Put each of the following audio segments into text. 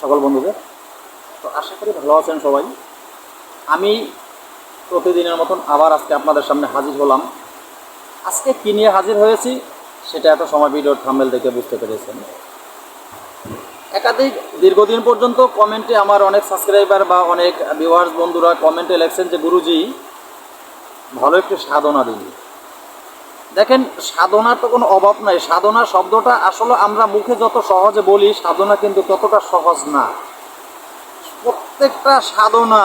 সকল বন্ধুদের। তো আশা করি ভালো আছেন সবাই। আমি প্রতিদিনের মতন আবার আজকে আপনাদের সামনে হাজির হলাম। আজকে কী নিয়ে হাজির হয়েছি, সেটা এত সময় ভিডিওর থাম্বেল দেখে বুঝতে পেরেছেন। একাধিক দীর্ঘদিন পর্যন্ত কমেন্টে আমার অনেক সাবস্ক্রাইবার বা অনেক ভিউয়ার্স বন্ধুরা কমেন্টে লেখছেন যে, গুরুজি, ভালো একটু সাধনা দিন। দেখেন, সাধনার তো কোনো অভাব নাই। সাধনা শব্দটা আসলে আমরা মুখে যত সহজে বলি, সাধনা কিন্তু ততটা সহজ না। প্রত্যেকটা সাধনা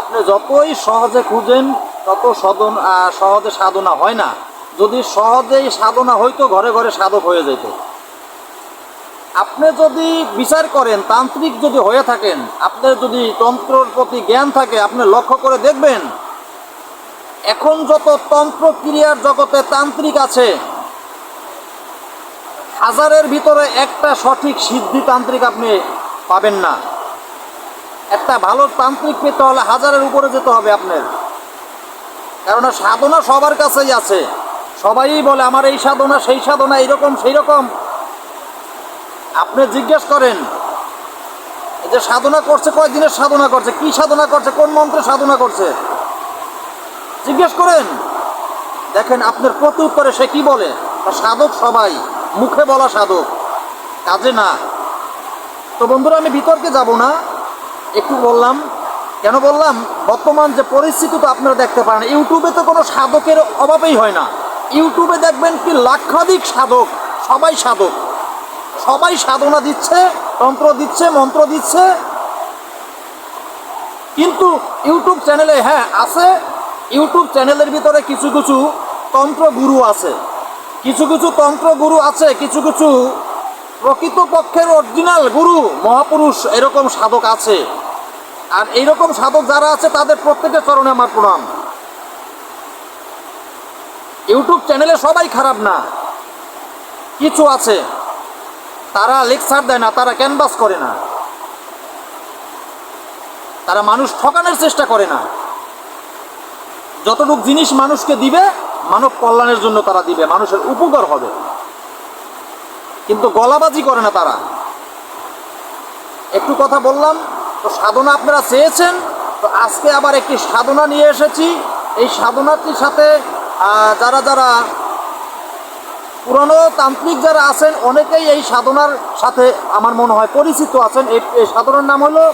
আপনি যতই সহজে খুঁজেন, তত সদন সহজে সাধনা হয় না। যদি সহজেই সাধনা হইতো, ঘরে ঘরে সাধক হয়ে যেত। আপনি যদি বিচার করেন, তান্ত্রিক যদি হয়ে থাকেন, আপনার যদি তন্ত্রর প্রতি জ্ঞান থাকে, আপনি লক্ষ্য করে দেখবেন এখন যত তন্ত্র ক্রিয়ার জগতে তান্ত্রিক আছে, হাজারের ভিতরে একটা সঠিক সিদ্ধি তান্ত্রিক আপনি পাবেন না। একটা ভালো তান্ত্রিক পেতে হলে হাজারের উপরে যেতে হবে আপনার। কেননা সাধনা সবার কাছেই আছে। সবাই বলে, আমার এই সাধনা, সেই সাধনা, এইরকম সেই রকম আপনি জিজ্ঞেস করেন যে সাধনা করছে কয় দিনের সাধনা করছে? কি সাধনা করছে? কোন মন্ত্রে সাধনা করছে? জিজ্ঞেস করেন, দেখেন আপনার প্রতি উত্তরে সে কি বলে? সাধক সবাই, মুখে বলা সাধক, কাজে না। তো বন্ধুরা, আমি বিতর্কে যাব না। একটু বললাম, কেন বললাম? বর্তমান যে পরিস্থিতি তো আপনারা দেখতে পারেন, ইউটিউবে তো কোনো সাধকের অভাবেই হয় না। ইউটিউবে দেখবেন কি লাক্ষাধিক সাধক, সবাই সাধক। সবাই সাধনা দিচ্ছে, তন্ত্র দিচ্ছে, মন্ত্র দিচ্ছে। কিন্তু ইউটিউব চ্যানেলে হ্যাঁ আছে ইউটিউব চ্যানেলের ভিতরে কিছু কিছু তন্ত্র গুরু আছে। কিছু কিছু তন্ত্র গুরু আছে, কিছু কিছু প্রকৃতপক্ষের অরিজিনাল গুরু, মহাপুরুষ এরকম সাধক আছে। আর এইরকম সাধক যারা আছে, তাদের প্রত্যেকের চরণে আমার প্রণাম। ইউটিউব চ্যানেলে সবাই খারাপ না। কিছু আছে, তারা লেকচার দেয় না, তারা ক্যানভাস করে না। তারা মানুষ ঠকানোর চেষ্টা করে না। যতটুক জিনিস মানুষকে দিবে, মানব কল্যাণের জন্য তারা দিবে, মানুষের উপকার হবে। কিন্তু গলাবাজি করে না তারা। একটু কথা বললাম, তো সাধনা আপনারা চেয়েছেন, তো আজকে আবার একটি সাধনা নিয়ে এসেছি। এই সাধনাটির সাথে যারা যারা পুরনো তান্ত্রিক যারা আছেন, অনেকেই এই সাধনার সাথে আমার মনে হয় পরিচিত আছেন। এই সাধনার নাম হলো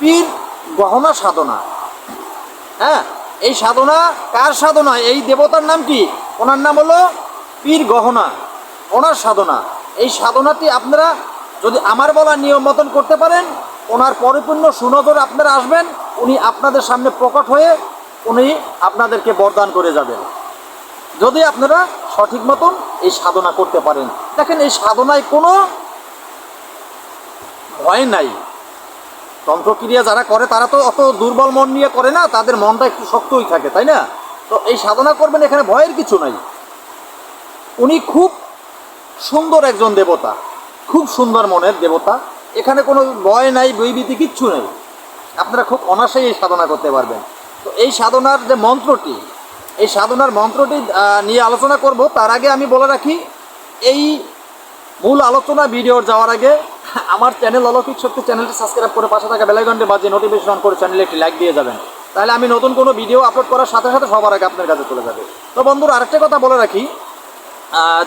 পীর গহনা সাধনা। হ্যাঁ? এই সাধনা কার সাধনা? এই দেবতার নাম কি? ওনার নাম হলো পীর গহনা। ওনার সাধনা। এই সাধনাটি আপনারা যদি আমার বলা নিয়ম মতন করতে পারেন, ওনার পরিপূর্ণ সুনজরে আপনারা আসবেন, উনি আপনাদের সামনে প্রকট হয়ে উনি আপনাদেরকে বরদান করে যাবেন। যদি আপনারা সঠিক মতন এই সাধনা করতে পারেন। দেখেন, এই সাধনায় কোনো ভয় নাই। তন্ত্রক্রিয়া যারা করে, তারা তো অত দুর্বল মন নিয়ে করে না, তাদের মনটা একটু শক্তই থাকে, তাই না? তো এই সাধনা করবেন এখানে ভয়ের কিছু নাই। উনি খুব সুন্দর একজন দেবতা, খুব সুন্দর মনের দেবতা। এখানে কোনো ভয় নাই বৈবিধি কিচ্ছু নেই। আপনারা খুব অনায়াসেই এই সাধনা করতে পারবেন। তো এই সাধনার যে মন্ত্রটি, এই সাধনার মন্ত্রটি নিয়ে আলোচনা করব। তার আগে আমি বলে রাখি, এই মূল আলোচনা ভিডিওর যাওয়ার আগে আমার চ্যানেল অলৌকিক শক্তি চ্যানেলটি সাবস্ক্রাইব করে পাশে থাকা বেলাইকনটি বাজে নোটিফিকেশন করে চ্যানেলে একটি লাইক দিয়ে যাবেন। তাহলে আমি নতুন কোনো ভিডিও আপলোড করার সাথে সাথে সবার আগে আপনার কাছে চলে যাবে। তো বন্ধুরা, আরেকটা কথা বলে রাখি।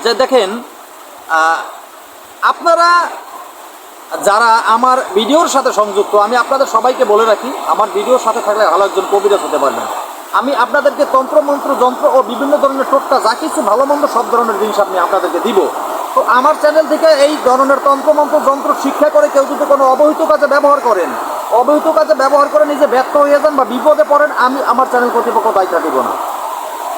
যে দেখেন আপনারা যারা আমার ভিডিওর সাথে সংযুক্ত, আমি আপনাদের সবাইকে বলে রাখি, আমার ভিডিওর সাথে থাকলে ভালো একজন কবিরাজ হতে পারবেন। আমি আপনাদেরকে তন্ত্র, মন্ত্র, যন্ত্র ও বিভিন্ন ধরনের টোটকা, যা কিছু ভালো মন্দ সব ধরনের জিনিস আমি আপনাদেরকে দিব। তো আমার চ্যানেল থেকে এই ধরনের তন্ত্র মন্ত্র যন্ত্র, শিক্ষা করে কেউ যদি কোনো অবহিত কাজে ব্যবহার করেন, অবহিত কাজে ব্যবহার করে নিজে ব্যর্থ হয়ে যান বা বিপদে পড়েন, আমি আমার চ্যানেল কর্তৃপক্ষ দায়িত্ব দিব না।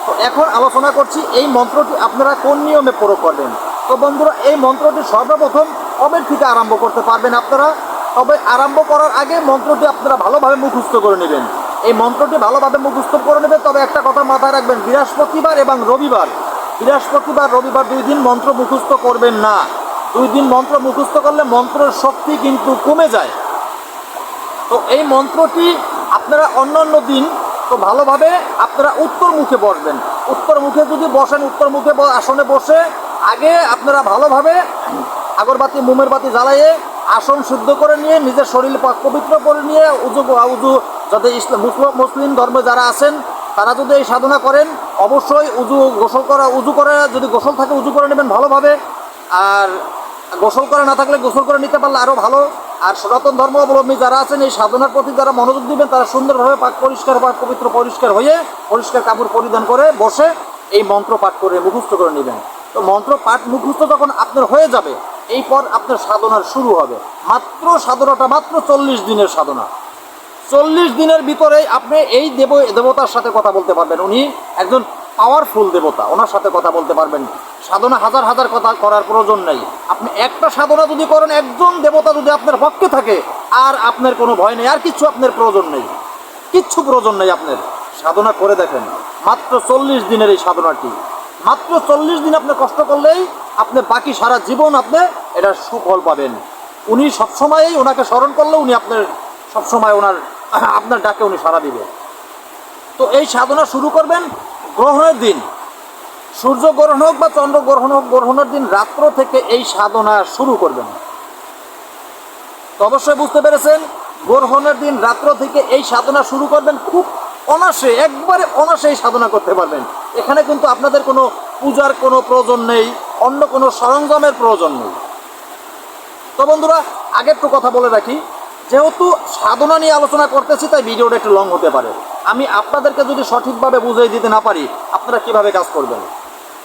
তো এখন আলোচনা করছি এই মন্ত্রটি আপনারা কোন নিয়মে প্রয়োগ করবেন? তো বন্ধুরা, এই মন্ত্রটি সর্বপ্রথম কবের থেকে আরম্ভ করতে পারবেন আপনারা? তবে আরম্ভ করার আগে মন্ত্রটি আপনারা ভালোভাবে মুখস্থ করে নেবেন। এই মন্ত্রটি ভালোভাবে মুখস্থ করে নেবেন, তবে একটা কথা মাথায় রাখবেন, বৃহস্পতিবার এবং রবিবার বৃহস্পতিবার, রবিবার দুই দিন মন্ত্র মুখস্থ করবেন না। দুই দিন মন্ত্র মুখস্থ করলে মন্ত্রের শক্তি কিন্তু কমে যায়। তো এই মন্ত্রটি আপনারা অন্য অন্য দিন তো ভালোভাবে আপনারা উত্তর মুখে বসবেন। উত্তর মুখে যদি বসেন, উত্তর মুখে আসনে বসে আগে আপনারা ভালোভাবে আগরবাতি, মোমের বাতি জ্বালাইয়ে আসন শুদ্ধ করে নিয়ে, নিজের শরীর পবিত্র করে নিয়ে উজু উজু যাতে ইসলাম মুসলিম ধর্মে যারা আছেন, তারা যদি এই সাধনা করেন অবশ্যই উজু গোসল করা, উজু করে, যদি গোসল থাকে উজু করে নেবেন ভালোভাবে। আর গোসল করে না থাকলে গোসল করে নিতে পারলে আরও ভালো। আর সনাতন ধর্মাবলম্বী যারা আছেন, এই সাধনার প্রতি যারা মনোযোগ দিবেন, তারা সুন্দরভাবে পাক পরিষ্কার পাক পবিত্র পরিষ্কার হয়ে পরিষ্কার কাপড় পরিধান করে বসে এই মন্ত্র পাঠ করে মুখস্থ করে নেবেন। তো মন্ত্র পাঠ মুখস্থ যখন আপনার হয়ে যাবে, এই পর আপনার সাধনার শুরু হবে। মাত্র সাধনাটা মাত্র চল্লিশ দিনের সাধনা। চল্লিশ দিনের ভিতরে আপনি এই দেব, দেবতার সাথে কথা বলতে পারবেন। উনি একজন পাওয়ারফুল দেবতা, ওনার সাথে কথা বলতে পারবেন সাধনা হাজার হাজার কথা করার প্রয়োজন নেই। আপনি একটা সাধনা যদি করেন, একজন দেবতা যদি আপনার পক্ষে থাকে, আর আপনার কোনো ভয় নেই, আর কিচ্ছু আপনার প্রয়োজন নেই। কিচ্ছু প্রয়োজন নেই আপনার। সাধনা করে দেখেন, মাত্র চল্লিশ দিনের এই সাধনাটি। মাত্র চল্লিশ দিন আপনি কষ্ট করলেই আপনি বাকি সারা জীবন আপনি এটা সুফল পাবেন। উনি সবসময়ই ওনাকে স্মরণ করলে উনি আপনার, সবসময় ওনার, আপনার ডাকে উনি সাড়া দিবে। তো এই সাধনা শুরু করবেন গ্রহণের দিন। সূর্য গ্রহণ হোক বা চন্দ্র গ্রহণ হোক, গ্রহণের দিন রাত্র থেকে এই সাধনা শুরু করবেন। তো অবশ্যই বুঝতে পেরেছেন, গ্রহণের দিন রাত্র থেকে এই সাধনা শুরু করবেন, খুব অনাসে একবারে অনাসে এই সাধনা করতে পারবেন। এখানে কিন্তু আপনাদের কোনো পূজার কোনো প্রয়োজন নেই, অন্য কোনো সরঞ্জামের প্রয়োজন নেই। তো বন্ধুরা, আগে একটু কথা বলে রাখি, যেহেতু সাধনা নিয়ে আলোচনা করতেছি, তাই ভিডিওটা একটু লং হতে পারে। আমি আপনাদেরকে যদি সঠিকভাবে বুঝিয়ে দিতে না পারি, আপনারা কীভাবে কাজ করবেন?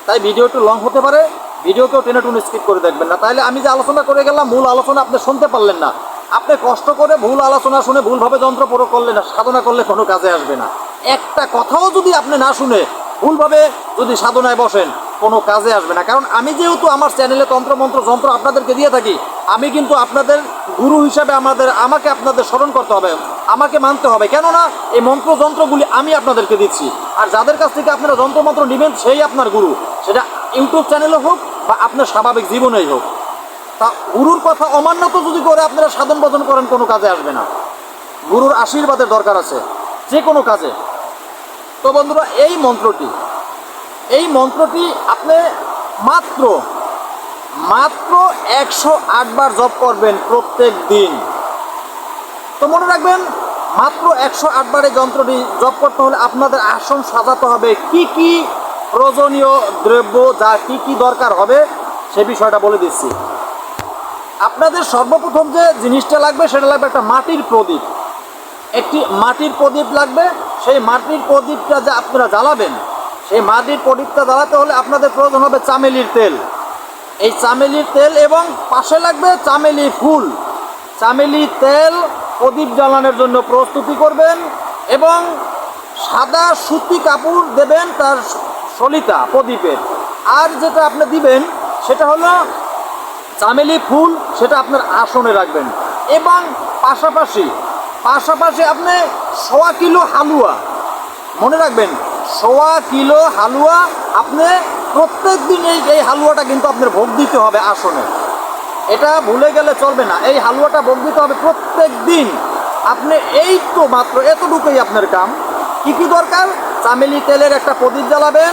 তাই ভিডিও একটু লং হতে পারে, ভিডিওকেও টেনে টুনে স্কিপ করে দেখবেন না। তাহলে আমি যে আলোচনা করে গেলাম, মূল আলোচনা আপনি শুনতে পারলেন না। আপনি কষ্ট করে ভুল আলোচনা শুনে ভুলভাবে যন্ত্র প্রয়োগ করলে না, সাধনা করলে কোনো কাজে আসবে না। একটা কথাও যদি আপনি না শুনে ভুলভাবে যদি সাধনায় বসেন, কোনো কাজে আসবে না। কারণ আমি যেহেতু আমার চ্যানেলে তন্ত্রমন্ত্র, যন্ত্র আপনাদেরকে দিয়ে থাকি, আমি কিন্তু আপনাদের গুরু হিসাবে আমাদের, আমাকে আপনাদের স্মরণ করতে হবে। আমাকে মানতে হবে। কেননা এই মন্ত্রযন্ত্রগুলি আমি আপনাদেরকে দিচ্ছি। আর যাদের কাছ থেকে আপনারা যন্ত্রমন্ত্র নেবেন, সেই আপনার গুরু। সেটা ইউটিউব চ্যানেলে হোক বা আপনার স্বাভাবিক জীবনেই হোক। তা গুরুর কথা অমান্যত যদি করে আপনারা সাধন ভজন করেন, কোনো কাজে আসবে না। গুরুর আশীর্বাদের দরকার আছে, যে কোনো কাজে। তো বন্ধুরা, এই মন্ত্রটি এই মন্ত্রটি আপনি মাত্র মাত্র একশো আটবার জপ করবেন প্রত্যেক দিন। তো মনে রাখবেন, মাত্র একশো আটবার এই যন্ত্রটি জপ করতে হলে আপনাদের আসন সাজাতে হবে। কি কি প্রয়োজনীয় দ্রব্য যা কি কি দরকার হবে, সে বিষয়টা বলে দিচ্ছি। আপনাদের সর্বপ্রথম যে জিনিসটা লাগবে, সেটা লাগবে একটা মাটির প্রদীপ। একটি মাটির প্রদীপ লাগবে। সেই মাটির প্রদীপটা যে আপনারা জ্বালাবেন, সেই মাটির প্রদীপটা জ্বালাতে হলে আপনাদের প্রয়োজন হবে চামেলির তেল। এই চামেলির তেল এবং পাশে লাগবে চামেলি ফুল। চামেলি তেল প্রদীপ জ্বালানোর জন্য প্রস্তুতি করবেন এবং সাদা সুতি কাপড় দেবেন তার সলিতা প্রদীপের। আর যেটা আপনি দিবেন, সেটা হলো চামেলি ফুল, সেটা আপনার আসনে রাখবেন। এবং পাশাপাশি পাশাপাশি আপনি সোয়া কিলো হালুয়া, মনে রাখবেন, সোয়া কিলো হালুয়া আপনি প্রত্যেক দিন এই হালুয়াটা কিন্তু আপনার ভোগ দিতে হবে আসনে। এটা ভুলে গেলে চলবে না। এই হালুয়াটা দিতে হবে প্রত্যেক দিন। আপনি এই তো মাত্র এতটুকুই আপনার কাম। কি কি দরকার? চামেলি তেলের একটা প্রদীপ জ্বালাবেন,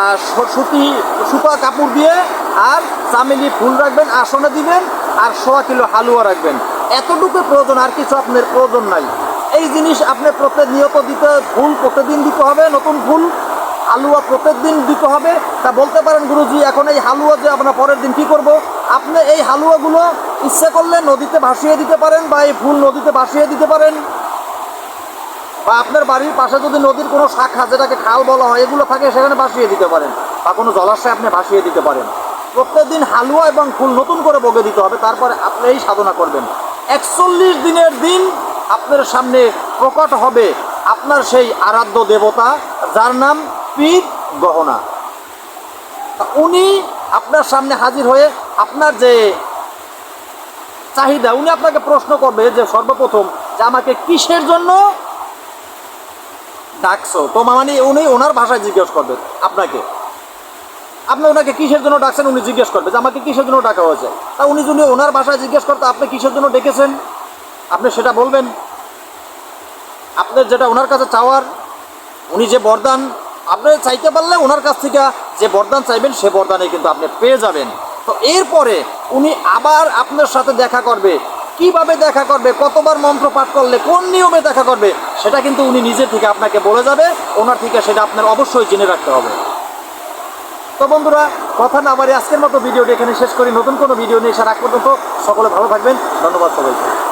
আর সুতি, সুতা কাপড় দিয়ে, আর চামেলি ফুল রাখবেন, আসনে দিবেন, আর সোয়া কিলো হালুয়া রাখবেন। এতটুকু প্রয়োজন, আর কিছু আপনার প্রয়োজন নাই। এই জিনিস আপনি প্রত্যেক নিয়ত দিতে ফুল প্রতিদিন দিতে হবে, নতুন ফুল হালুয়া প্রত্যেক দিন দিতে হবে। তা বলতে পারেন গুরুজি, এখন এই হালুয়া যে আপনার পরের দিন কি করব? আপনি এই হালুয়াগুলো ইচ্ছে করলে নদীতে ভাসিয়ে দিতে পারেন বা এই ফুল নদীতে ভাসিয়ে দিতে পারেন। বা আপনার বাড়ির পাশে যদি নদীর কোনো শাখা যেটাকে খাল বলা হয়, এগুলো থাকে, সেখানে ভাসিয়ে দিতে পারেন বা কোনো জলাশয়ে আপনি ভাসিয়ে দিতে পারেন। প্রত্যেকদিন হালুয়া এবং ফুল নতুন করে বগে দিতে হবে, তারপরে আপনি এই সাধনা করবেন। একচল্লিশ দিনের দিন আপনার সামনে প্রকট হবে আপনার সেই আরাধ্য দেবতা, যার নাম পীর গহনা। উনি আপনার সামনে হাজির হয়ে আপনার যে চাহিদা, উনি আপনাকে প্রশ্ন করবে যে সর্বপ্রথম যে আমাকে কিসের জন্য ডাকছো? তো মানে উনি ওনার ভাষায় জিজ্ঞেস করবে আপনাকে। আপনি ওনাকে কিসের জন্য ডাকছেন? উনি জিজ্ঞেস করবে যে আমাকে কিসের জন্য ডাকা হয়েছে। তা উনি যদি ওনার ভাষায় জিজ্ঞেস করতে, আপনি কিসের জন্য ডেকেছেন? আপনি সেটা বলবেন। আপনার যেটা ওনার কাছে চাওয়ার, উনি যে বরদান, আপনি চাইতে পারলে ওনার কাছ থেকে যে বরদান চাইবেন, সে বরদানে কিন্তু আপনি পেয়ে যাবেন। তো এরপরে উনি আবার আপনার সাথে দেখা করবে। কীভাবে দেখা করবে, কতবার মন্ত্র পাঠ করলে, কোন নিয়মে দেখা করবে, সেটা কিন্তু উনি নিজে থেকে আপনাকে বলে যাবে। ওনার থেকে সেটা আপনার অবশ্যই জেনে রাখতে হবে। তো বন্ধুরা, কথা না বাড়ি আজকের মতো ভিডিওটি এখানে শেষ করি। নতুন কোনো ভিডিও নিয়ে এসে রাখ পর্যন্ত সকলে ভালো থাকবেন। ধন্যবাদ সবাইকে।